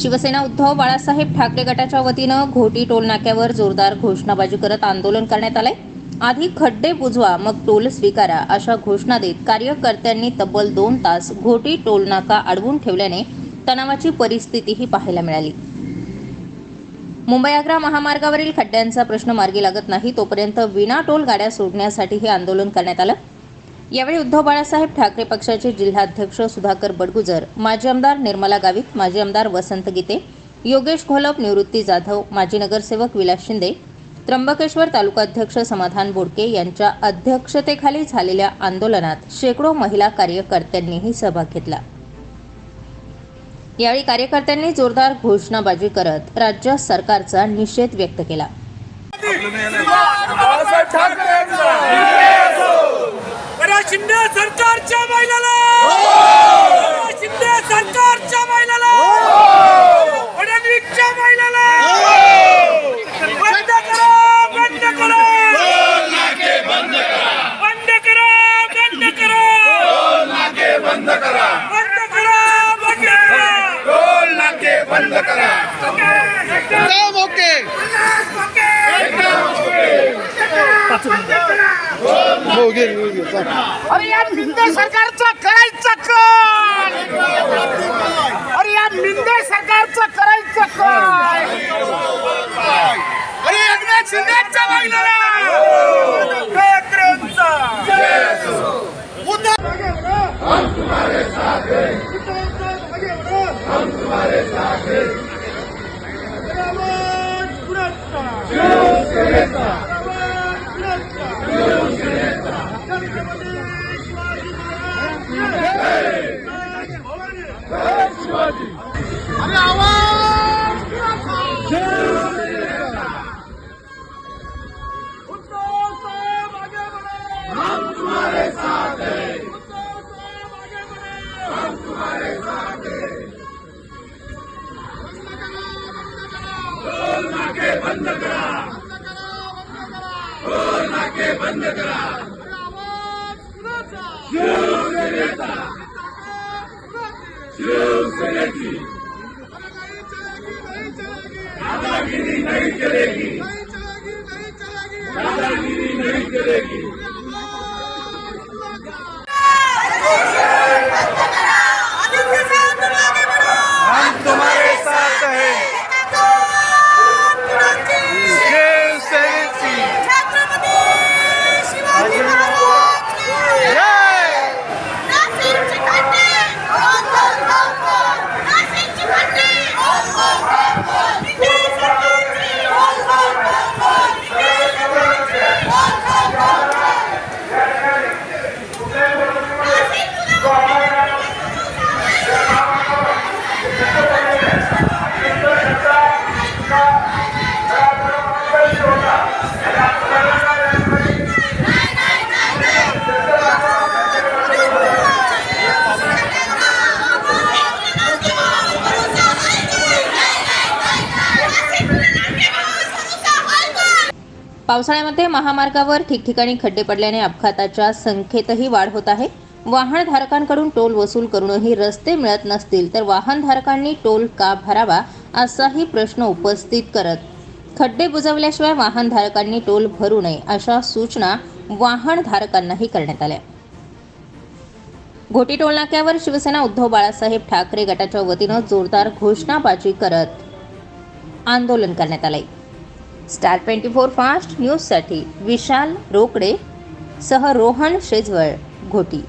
शिवसेना उद्धव बाळासाहेब ठाकरे गटाच्या वतीनं घोटी टोल नाक्यावर जोरदार घोषणाबाजी करत आंदोलन करण्यात आलंय. आधी खड्डे बुजवा मग टोल स्वीकारा अशा घोषणा देत कार्यकर्त्यांनी तब्बल दोन तास घोटी टोल नाका अडवून ठेवल्याने तणावाची परिस्थितीही पाहायला मिळाली. मुंबई आग्रा महामार्गावरील खड्ड्यांचा प्रश्न मार्गी लागत नाही तोपर्यंत विना टोल गाड्या सोडण्यासाठी हे आंदोलन करण्यात आलं. यावेळी उद्धव बाळासाहेब ठाकरे पक्षाचे जिल्हाध्यक्ष सुधाकर बडगुजर माजी आमदार निर्मला गावित माजी आमदार वसंत गीते योगेश घोलप निवृत्ती जाधव माजी नगरसेवक विलास शिंदे त्र्यंबकेश्वर तालुकाध्यक्ष समाधान बोडके यांच्या अध्यक्षतेखाली झालेल्या आंदोलनात शेकडो महिला कार्यकर्त्यांनीही सहभाग घेतला. यावेळी कार्यकर्त्यांनी जोरदार घोषणाबाजी करत राज्य सरकारचा निषेध व्यक्त केला बाळासाहेब ठाकरे यांचा अरे शिंदे सरकारच्या महिलाला अरे शिंदे सरकारच्या महिलाला फडणवीसच्या महिलाला बंद करा बंद करा! बंद करा बंद करा! बंद करा बंद करा! बंद करा टोल नाके बंद करा अरे या मिंदे सरकारचं करायचं काय अरे या मिंदे सरकारचं करायचं काय अरे एकनाथ महिलाला ठाकरेंचा उद्धव टोल नाके बंद करा. शिवसेनेचा. शिवसेनेची दादागिरी नाही चलेगी दादागिरी नाही चलेगी पावसाळ्यामध्ये महामार्गावर ठिकठिकाणी खड्डे पडल्याने अपघाताच्या संख्येतही वाढ होत आहे. वाहनधारकांकडून टोल वसूल करूनही रस्ते मिळत नसतील तर वाहनधारकांनी टोल का भरावा असाही प्रश्न उपस्थित करत. खड्डे बुजवल्याशिवाय वाहनधारकांनी टोल भरू नये अशा सूचना वाहनधारकांनाही करण्यात आल्या. घोटी टोल नाक्यावर शिवसेना उद्धव बाळासाहेब ठाकरे गटाच्या वतीनं जोरदार घोषणाबाजी करत आंदोलन करण्यात आलंय. स्टार ट्वेंटी फोर फास्ट न्यूजसाठी विशाल रोकडे सह रोहन शेजवळ घोटी.